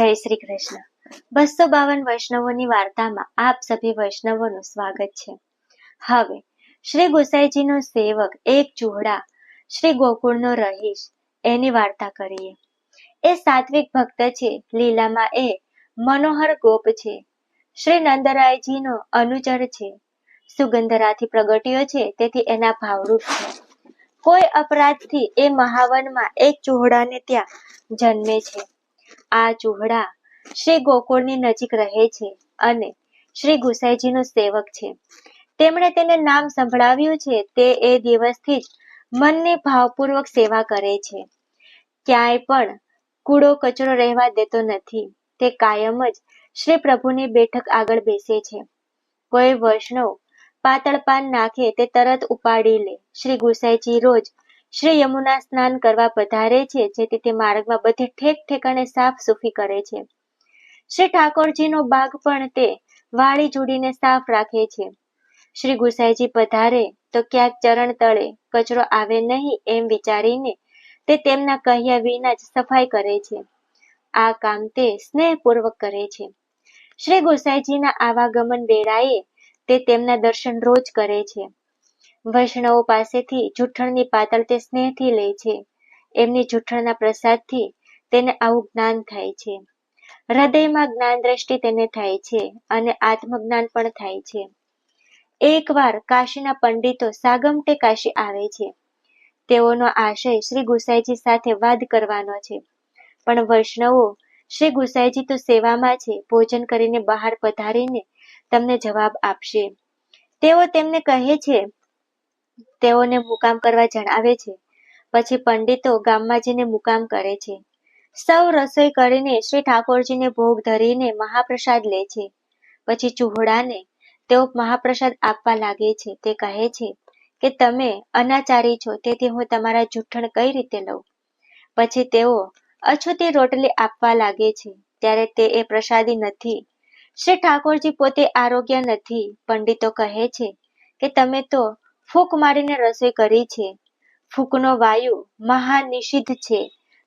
જય શ્રી કૃષ્ણ. બસો બાવન વૈષ્ણવોની વાર્તામાં આપ સભી વૈષ્ણવોનું સ્વાગત છે. હવે, શ્રી ગોસાઈજીનો સેવક એક ચૂહડા, શ્રી ગોકુળનો રહીશ, એની વાર્તા કરીએ. એ સાત્વિક ભક્ત છે, લીલામાં એ મનોહર ગોપ છે. શ્રી નંદરાયજીનો અનુચર છે. સુગંધરાથી પ્રગટ્યો છે, તેથી એના ભાવરૂપ છે. કોઈ અપરાધથી એ મહાવનમાં એક ચૂહડાને ત્યાં જન્મે છે. આ ચૂહડા શ્રી ગોકુળની નજીક રહે છે અને શ્રી ગુસાઈજીનો સેવક છે. તેમણે તેને નામ સંભળાવ્યું છે તે એ દિવસથી જ મનને ભાવપૂર્વક સેવા કરે છે. ક્યાંય પણ કૂડો કચરો રહેવા દેતો નથી. તે કાયમ જ શ્રી પ્રભુની બેઠક આગળ બેસે છે. કોઈ વૈષ્ણવ પાતળ પાન નાખે તે તરત ઉપાડી લે. શ્રી ગુસાઈજી રોજ શ્રી યમુના સ્નાન કરવા પધારે છે, જેથી તે માર્ગમાં બધી ઠેક ઠેકાણે સાફ સુફી કરે છે. શ્રી ઠાકોરજીનો બાગ પણ તે વાળી જોડીને સાફ રાખે છે. શ્રી ગુસાઈજી પધારે તો ક્યાંક ચરણ તળે, કચરો આવે નહીં એમ વિચારીને તે તેમના કહ્યા વિના જ સફાઈ કરે છે. આ કામ તે સ્નેહપૂર્વક કરે છે. શ્રી ગોસાઈજીના આવાગમન વેળાએ તે તેમના દર્શન રોજ કરે છે. વૈષ્ણવો પાસેથી જૂઠણની પાતળ તે સ્નેહથી લે છે. એમની જૂઠણના પ્રસાદથી તેને આવું જ્ઞાન થાય છે. હૃદયમાં જ્ઞાન દ્રષ્ટિ તેને થાય છે અને આત્મજ્ઞાન પણ થાય છે. એકવાર કાશીના પંડિતો સાગમટે કાશી આવે છે. તેઓનો આશય શ્રી ગુસાઈજી સાથે વાદ કરવાનો છે. પણ વૈષ્ણવો, શ્રી ગુસાઈજી તો સેવામાં છે, ભોજન કરીને બહાર પધારીને તમને જવાબ આપશે. તેઓ તેમને કહે છે તેઓને મુકામ કરવા જણાવે છે. પછી પંડિતો ગામમાં જઈને મુકામ કરે છે. સૌ રસોઈ કરીને શ્રી ઠાકોરજીને ભોગ ધરીને મહાપ્રસાદ લે છે. પછી ચૂહડાને તેઓ મહાપ્રસાદ આપવા લાગે છે. તે કહે છે કે, તમે અનાચારી છો, તેથી હું તમારા જૂઠણ કઈ રીતે લઉં? પછી તેઓ અછૂતી રોટલી આપવા લાગે છે. ત્યારે તે એ પ્રસાદી નથી. શ્રી ઠાકોરજી પોતે આરોગ્ય નથી. પંડિતો કહે છે કે, તમે તો ફૂંક મારીને રસોઈ કરી છે. ફૂંકનો વાયુ મહાનિષિદ્ધ છે.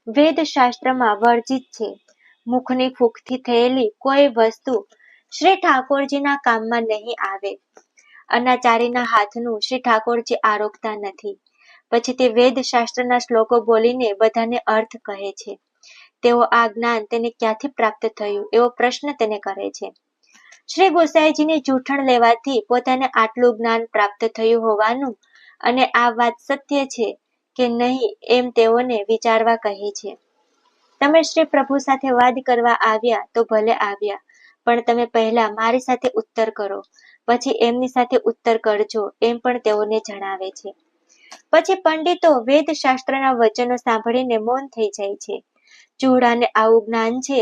વેદ શાસ્ત્રમાં વર્જિત છે. મુખની ફૂંકથી થયેલી કોઈ વસ્તુ શ્રી ઠાકોરજીના કામમાં નહીં આવે. અનાચારીના હાથનું શ્રી ઠાકોરજી આરોગતા નથી. પછી તે વેદ શાસ્ત્રના શ્લોકો બોલીને બધાને અર્થ કહે છે. તેઓ આ જ્ઞાન તેને ક્યાંથી પ્રાપ્ત થયું? એવો પ્રશ્ન તેને કરે છે. શ્રી ગોસાઈજીની જૂઠણ લેવાથી પોતાને આટલું જ્ઞાન પ્રાપ્ત થયું હોવાનું અને આ વાત સત્ય છે કે નહીં એમ તેઓને વિચારવા કહે છે. તમે શ્રી પ્રભુ સાથે વાદ કરવા આવ્યા તો ભલે આવ્યા, પણ તમે પહેલા મારી સાથે ઉત્તર કરો, પછી એમની સાથે ઉત્તર કરજો એમ પણ તેઓને જણાવે છે. પછી પંડિતો વેદ શાસ્ત્રના વચનો સાંભળીને મૌન થઈ જાય છે. ચૂડાને આવું જ્ઞાન છે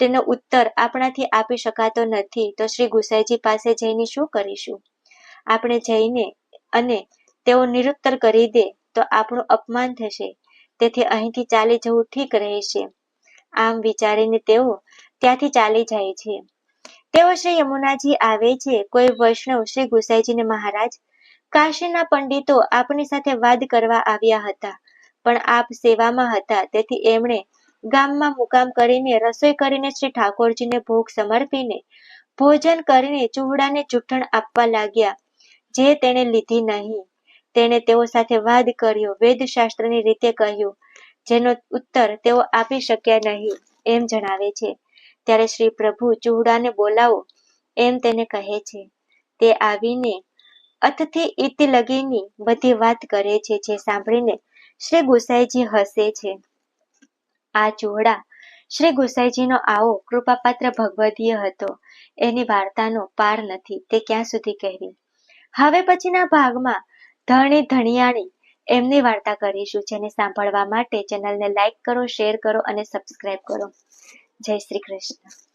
તેનો ઉત્તર આપણાથી આપી શકાતો નથી. તો શ્રી ગુસાઈજી પાસે જઈને શું કરીશું? આપણે જઈને અને તેઓ નિરુત્તર કરી દે તો આપણું અપમાન થશે. તેથી અહીંથી ચાલી જવું ઠીક રહેશે. આમ વિચારીને તેઓ ત્યાંથી ચાલી જાય છે. તેઓ શ્રી યમુનાજી આવે છે. કોઈ વૈષ્ણવ શ્રી ગુસાઈજીને મહારાજ, કાશીના પંડિતો આપની સાથે વાદ કરવા આવ્યા હતા, પણ આપ સેવામાં હતા. તેથી એમણે ગામમાં મુકામ કરીને, રસોઈ કરીને શ્રી ઠાકોરજીને ભોગ સમર્પીને, ભોજન કરીને ચૂહડાને ચૂંટણ આપવા લાગ્યા. જે તેણે લીધી નહીં. તેણે તેઓ સાથે વાદ કર્યો, વેદશાસ્ત્રની રીતે કહ્યું, જેનો ઉત્તર તેઓ આપી શક્યા નહીં, એમ જણાવે છે. ત્યારે શ્રી પ્રભુ ચૂહડાને બોલાવો, એમ તેને કહે છે. તે આવીને અથથી ઈત લગીની બધી વાત કરે છે, જે સાંભળીને શ્રી ગુસાઈજી હસે છે. આ ચૂહડા શ્રી ગુસાઈજીનો આવો કૃપાપાત્ર ભગવદીય હતો. એની વાર્તાનો પાર નથી, તે ક્યાં સુધી કહેવી? હવે પછીના ભાગમાં ધણી ધણિયાણી એમની વાર્તા કરીશું, જેને સાંભળવા માટે ચેનલને લાઈક કરો, શેર કરો અને સબસ્ક્રાઈબ કરો. જય શ્રી કૃષ્ણ.